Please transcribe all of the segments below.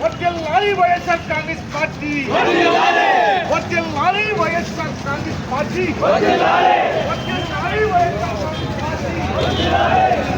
వర్తిల్లాలి వైఎస్ఆర్ కాంగ్రెస్ పార్టీ వర్తిల్లాలి వైఎస్ఆర్ కాంగ్రెస్ పార్టీ వర్తిల్లాలి వైఎస్ఆర్ కాంగ్రెస్ పార్టీ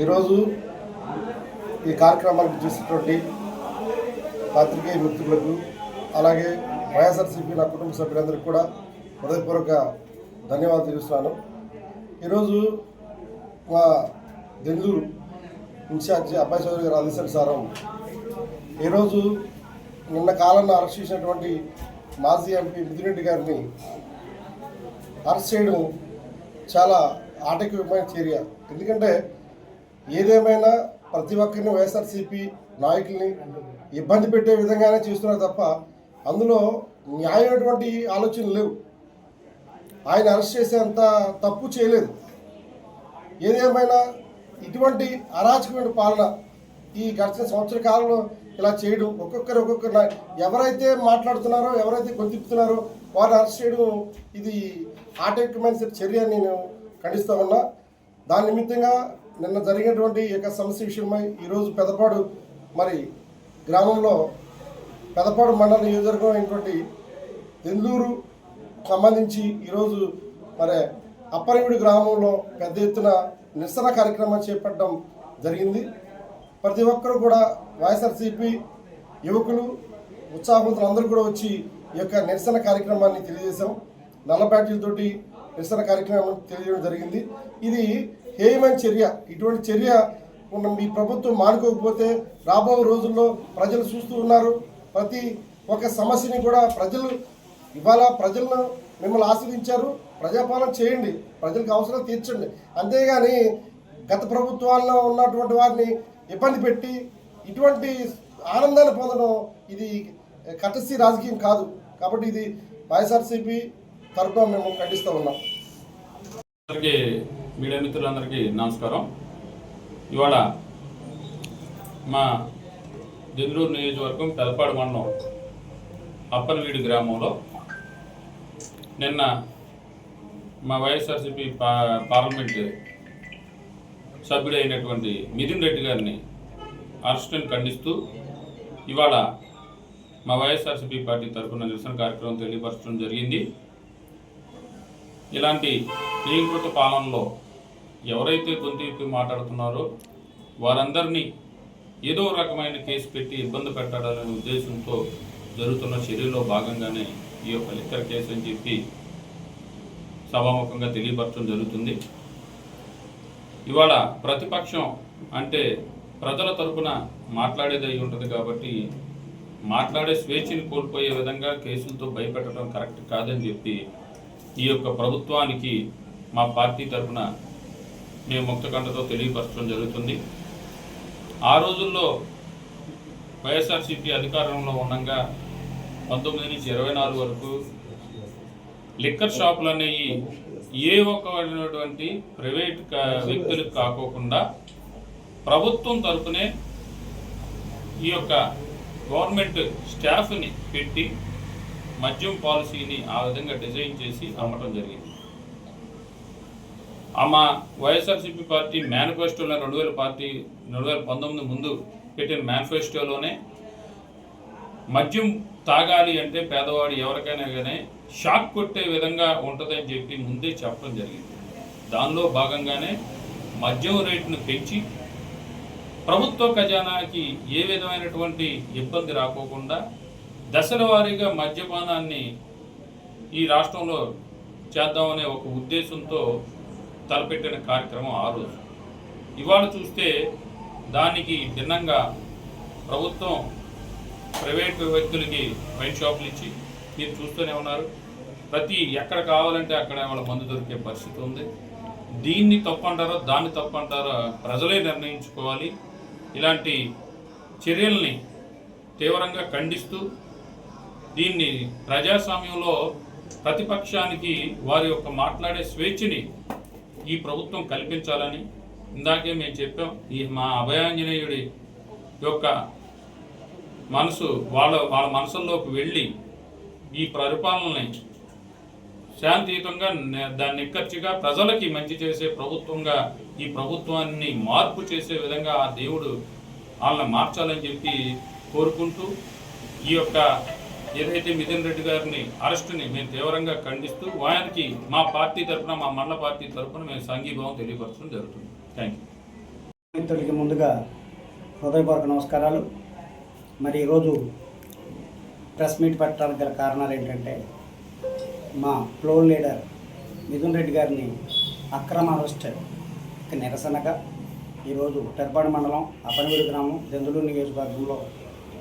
ఈరోజు ఈ కార్యక్రమానికి చూసినటువంటి పాత్రికేయ మిత్రులకు అలాగే వైఎస్ఆర్సీపీ నా కుటుంబ సభ్యులందరికీ కూడా హృదయపూర్వక ధన్యవాదాలు తెలుస్తున్నాను ఈరోజు మా దెందూరు ఇన్ఛార్జి అబ్బాయి చౌదరి గారు ఆదేశానుసారం ఈరోజు నిన్న కాలంలో అరెస్ట్ చేసినటువంటి మాజీ ఎంపీ మిథునరెడ్డి గారిని అరెస్ట్ చేయడం చాలా ఆటంకమైన చర్య. ఎందుకంటే ఏదేమైనా ప్రతి ఒక్కరిని వైఎస్ఆర్సీపీ నాయకుల్ని ఇబ్బంది పెట్టే విధంగానే చేస్తున్నారు తప్ప అందులో న్యాయమైనటువంటి ఆలోచనలు లేవు. ఆయన అరెస్ట్ చేసేంత తప్పు చేయలేదు. ఏదేమైనా ఇటువంటి అరాచకమైన పాలన ఈ గడిచిన సంవత్సర కాలంలో ఇలా చేయడం ఒక్కొక్కరు ఒక్కొక్కరు ఎవరైతే మాట్లాడుతున్నారో ఎవరైతే గొంతిప్పుతున్నారో వారిని అరెస్ట్ చేయడం ఇది ఆటంకమైన చర్య నేను ఖండిస్తా ఉన్నా. దాని నిమిత్తంగా నిన్న జరిగినటువంటి ఈ యొక్క సమస్య విషయమై ఈరోజు పెదపాడు మరి గ్రామంలో పెదపాడు మండల నియోజకవర్గం అయినటువంటి దెందూరు సంబంధించి ఈరోజు మరి అప్పరేవుడి గ్రామంలో పెద్ద ఎత్తున నిరసన కార్యక్రమం చేపట్టడం జరిగింది. ప్రతి ఒక్కరు కూడా వైఎస్ఆర్సీపీ యువకులు ఉత్సాహవంతులు అందరూ కూడా వచ్చి ఈ యొక్క నిరసన కార్యక్రమాన్ని తెలియజేశాం. నల్ల బ్యాటరీలతోటి నిరసన కార్యక్రమం తెలియజేయడం జరిగింది. ఇది హేయమైన చర్య. ఇటువంటి చర్య ఉన్న మీ ప్రభుత్వం మానుకోకపోతే రాబో రోజుల్లో ప్రజలు చూస్తూ ఉన్నారు. ప్రతి ఒక్క సమస్యని కూడా ప్రజలు ఇవాళ ప్రజలను మిమ్మల్ని ఆశ్రయించారు. ప్రజాపాలన చేయండి. ప్రజలకు అవసరం తీర్చండి. అంతేగాని గత ప్రభుత్వాల్లో ఉన్నటువంటి వారిని ఇబ్బంది పెట్టి ఇటువంటి ఆనందాన్ని పొందడం ఇది కటసి రాజకీయం కాదు. కాబట్టి ఇది వైఎస్ఆర్సీపీ తరఫున మేము ఖండిస్తూ ఉన్నాం. మీడియా మిత్రులందరికీ నమస్కారం. ఇవాళ మా జంద్రూరు నియోజకవర్గం పెదపాడు మండలం అప్పలవీడు గ్రామంలో నిన్న మా వైఎస్ఆర్సీపీ పా పార్లమెంట్ సభ్యుడైనటువంటి మిథున్ రెడ్డి గారిని అరెస్టును ఖండిస్తూ ఇవాళ మా వైఎస్ఆర్సీపీ పార్టీ తరఫున నిరసన కార్యక్రమం తెలియపరచడం జరిగింది. ఇలాంటి నియంత్రిత పాలనలో ఎవరైతే గొంతు మాట్లాడుతున్నారో వారందరినీ ఏదో రకమైన కేసు పెట్టి ఇబ్బంది పెట్టాలనే ఉద్దేశంతో జరుగుతున్న చర్యలో భాగంగానే ఈ యొక్క లిక్కర్ కేసు అని చెప్పి సభాముఖంగా తెలియపరచడం జరుగుతుంది. ఇవాళ ప్రతిపక్షం అంటే ప్రజల తరపున మాట్లాడేది అయి ఉంటుంది కాబట్టి మాట్లాడే స్వేచ్ఛని కోల్పోయే విధంగా కేసులతో భయపెట్టడం కరెక్ట్ కాదని చెప్పి ఈ యొక్క ప్రభుత్వానికి మా పార్టీ తరఫున మేము ముక్తకంఠతో తెలియపరచడం జరుగుతుంది. ఆ రోజుల్లో వైఎస్ఆర్సీపీ అధికారంలో ఉండగా పంతొమ్మిది నుంచి ఇరవై నాలుగు వరకు లిక్కర్ షాపులు అనేవి ఏ ఒక్కటువంటి ప్రైవేట్ వ్యక్తులకు కాకోకుండా ప్రభుత్వం తరపునే ఈ యొక్క గవర్నమెంట్ స్టాఫ్ని పెట్టి మద్యం పాలసీని ఆ విధంగా డిజైన్ చేసి అమ్మటం జరిగింది. ఆమె వైఎస్ఆర్సీపీ పార్టీ మేనిఫెస్టోలో రెండు వేల పార్టీ రెండు వేల పంతొమ్మిది ముందు పెట్టిన మేనిఫెస్టోలోనే మద్యం తాగాలి అంటే పేదవాడు ఎవరికైనా కానీ షాక్ కొట్టే విధంగా ఉంటుందని చెప్పి ముందే చెప్పడం జరిగింది. దానిలో భాగంగానే మద్యం రేటును పెంచి ప్రభుత్వ ఖజానాకి ఏ విధమైనటువంటి ఇబ్బంది రాకోకుండా దశల వారీగా మద్యపానాన్ని ఈ రాష్ట్రంలో చేద్దామనే ఒక ఉద్దేశంతో తలపెట్టిన కార్యక్రమం ఆ రోజు. ఇవాళ చూస్తే దానికి భిన్నంగా ప్రభుత్వం ప్రైవేట్ వ్యక్తులకి వైన్ షాపులు ఇచ్చి మీరు చూస్తూనే ఉన్నారు. ప్రతి ఎక్కడ కావాలంటే అక్కడ వాళ్ళ మందు దొరికే పరిస్థితి ఉంది. దీన్ని తప్పంటారో దాన్ని తప్పంటారో ప్రజలే నిర్ణయించుకోవాలి. ఇలాంటి చర్యల్ని తీవ్రంగా ఖండిస్తూ దీన్ని ప్రజాస్వామ్యంలో ప్రతిపక్షానికి వారి యొక్క మాట్లాడే స్వేచ్ఛని ఈ ప్రభుత్వం కల్పించాలని ఇందాకే మేము చెప్పాం. ఈ మా అభయాంజనేయుడి యొక్క మనసు వాళ్ళ వాళ్ళ మనసుల్లోకి వెళ్ళి ఈ పరిపాలనని శాంతియుతంగా దాన్ని నిక్కచ్చిగా ప్రజలకి మంచి చేసే ప్రభుత్వంగా ఈ ప్రభుత్వాన్ని మార్పు చేసే విధంగా ఆ దేవుడు వాళ్ళని మార్చాలని చెప్పి కోరుకుంటూ ఈ యొక్క ఏదైతే మిథున్ రెడ్డి గారిని అరెస్టుని మేము తీవ్రంగా ఖండిస్తూ వారికి మా పార్టీ తరఫున మా మండల పార్టీ తరఫున మేము సంఘీభావం తెలియపరచడం జరుగుతుంది. థ్యాంక్ యూ ముందుగా హృదయపూర్వక నమస్కారాలు. మరి ఈరోజు ప్రెస్ మీట్ పెట్టడానికి గల కారణాలు ఏంటంటే మా ఫ్లోర్ లీడర్ మిథున్ రెడ్డి గారిని అక్రమ అరెస్ట్ నిరసనగా ఈరోజు టెర్పాడు మండలం అపనవీడు గ్రామం దెందులూరు నియోజకవర్గంలో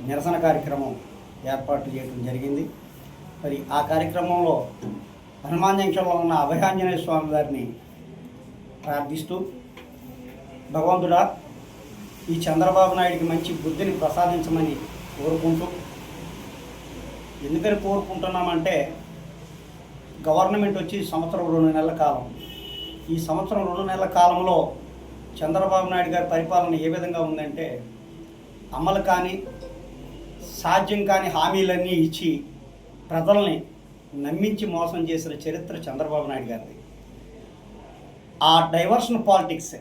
నిరసన కార్యక్రమం ఏర్పాటు చేయడం జరిగింది. మరి ఆ కార్యక్రమంలో హనుమాన్ జంక్షన్లో ఉన్న అభయాంజనేయ స్వామి గారిని ప్రార్థిస్తూ భగవంతుడా ఈ చంద్రబాబు నాయుడికి మంచి బుద్ధిని ప్రసాదించమని కోరుకుంటూ ఎందుకని కోరుకుంటున్నామంటే గవర్నమెంట్ వచ్చి సంవత్సరం రెండు నెలల కాలం. ఈ సంవత్సరం రెండు నెలల కాలంలో చంద్రబాబు నాయుడు గారి పరిపాలన ఏ విధంగా ఉందంటే అమలు కానీ సాధ్యం కాని హామీలన్నీ ఇచ్చి ప్రజల్ని నమ్మించి మోసం చేసిన చరిత్ర చంద్రబాబు నాయుడు గారిది. ఆ డైవర్షన్ పాలిటిక్స్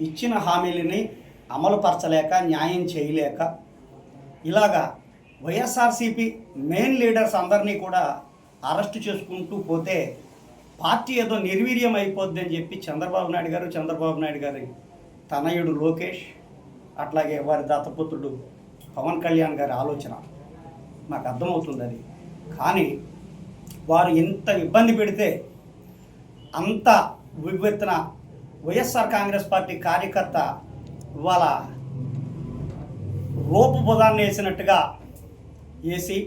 ఇచ్చిన హామీలని అమలుపరచలేక న్యాయం చేయలేక ఇలాగా వైఎస్ఆర్సీపీ మెయిన్ లీడర్స్ అందరినీ కూడా అరెస్ట్ చేసుకుంటూ పోతే పార్టీ ఏదో నిర్వీర్యం అయిపోద్ది అని చెప్పి చంద్రబాబు నాయుడు గారు చంద్రబాబు నాయుడు గారి తనయుడు లోకేష్ అట్లాగే వారి దత్తపుత్రుడు పవన్ కళ్యాణ్ గారి ఆలోచన. నాకు అర్థమవుతుంది అది. కానీ వారు ఎంత ఇబ్బంది పెడితే అంత విభెత్తున వైఎస్ఆర్ కాంగ్రెస్ పార్టీ కార్యకర్త ఇవాళ రోపు బుధాన్ని వేసినట్టుగా వేసి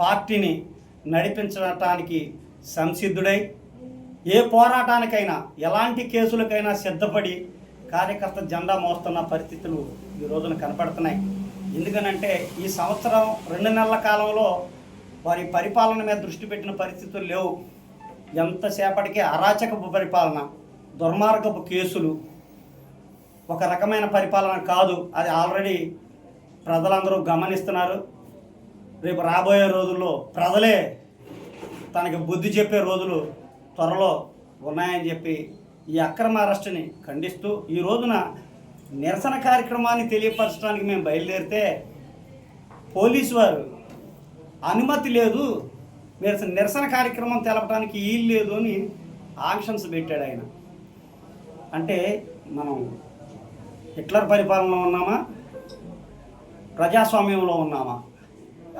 పార్టీని నడిపించడానికి సంసిద్ధుడై ఏ పోరాటానికైనా ఎలాంటి కేసులకైనా సిద్ధపడి కార్యకర్త జెండా మోస్తున్న పరిస్థితులు ఈ రోజున కనపడుతున్నాయి. ఎందుకనంటే ఈ సంవత్సరం రెండు నెలల కాలంలో వారి పరిపాలన మీద దృష్టి పెట్టిన పరిస్థితులు లేవు. ఎంతసేపటికి అరాచకపు పరిపాలన దుర్మార్గపు కేసులు ఒక రకమైన పరిపాలన కాదు. అది ఆల్రెడీ ప్రజలందరూ గమనిస్తున్నారు. రేపు రాబోయే రోజుల్లో ప్రజలే తనకి బుద్ధి చెప్పే రోజులు త్వరలో ఉన్నాయని చెప్పి ఈ అక్రమ అరెస్టుని ఖండిస్తూ ఈ రోజున నిరసన కార్యక్రమాన్ని తెలియపరచడానికి మేము బయలుదేరితే పోలీసు వారు అనుమతి లేదు మీరు నిరసన కార్యక్రమం తెలపడానికి వీలు లేదు అని ఆంక్షన్స్ పెట్టాడు ఆయన. అంటే మనం హిట్లర్ పరిపాలనలో ఉన్నామా? ప్రజాస్వామ్యంలో ఉన్నామా?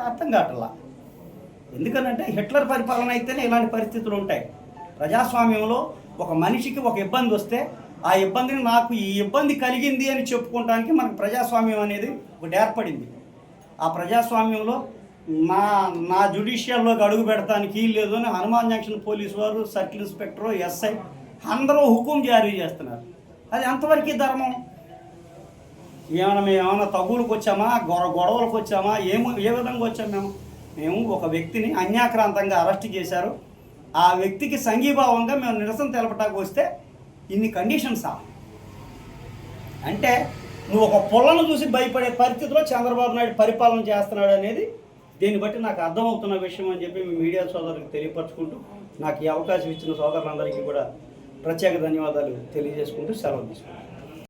అర్థం కావట్లా. ఎందుకనంటే హిట్లర్ పరిపాలన అయితేనే ఇలాంటి పరిస్థితులు ఉంటాయి. ప్రజాస్వామ్యంలో ఒక మనిషికి ఒక ఇబ్బంది వస్తే ఆ ఇబ్బందిని నాకు ఈ ఇబ్బంది కలిగింది అని చెప్పుకోవటానికి మనకు ప్రజాస్వామ్యం అనేది ఒకటి ఏర్పడింది. ఆ ప్రజాస్వామ్యంలో నా నా జ్యుడిషియల్లోకి అడుగు పెడతానికి లేదు అని హనుమాన్ జంక్షన్ పోలీసు వారు సర్కిల్ ఇన్స్పెక్టర్ ఎస్ఐ అందరూ హుకుం జారీ చేస్తున్నారు. అది ఎంతవరకు ధర్మం? ఏమైనా మేము ఏమైనా తగులకు వచ్చామా? గొడ గొడవలకు వచ్చామా? ఏమో ఏ విధంగా వచ్చాము మేము? మేము ఒక వ్యక్తిని అన్యాక్రాంతంగా అరెస్ట్ చేశారు. ఆ వ్యక్తికి సంఘీభావంగా మేము నిరసన తెలపటానికి వస్తే ఇన్ని కండిషన్సా అంటే నువ్వు ఒక పొలను చూసి భయపడే పరిస్థితిలో చంద్రబాబు నాయుడు పరిపాలన చేస్తున్నాడు అనేది దీన్ని బట్టి నాకు అర్థమవుతున్న విషయం అని చెప్పి మీ మీడియా సోదరులకు తెలియపరచుకుంటూ నాకు ఈ అవకాశం ఇచ్చిన సోదరులందరికీ కూడా ప్రత్యేక ధన్యవాదాలు తెలియజేసుకుంటూ సెలవు తీసుకుంటాను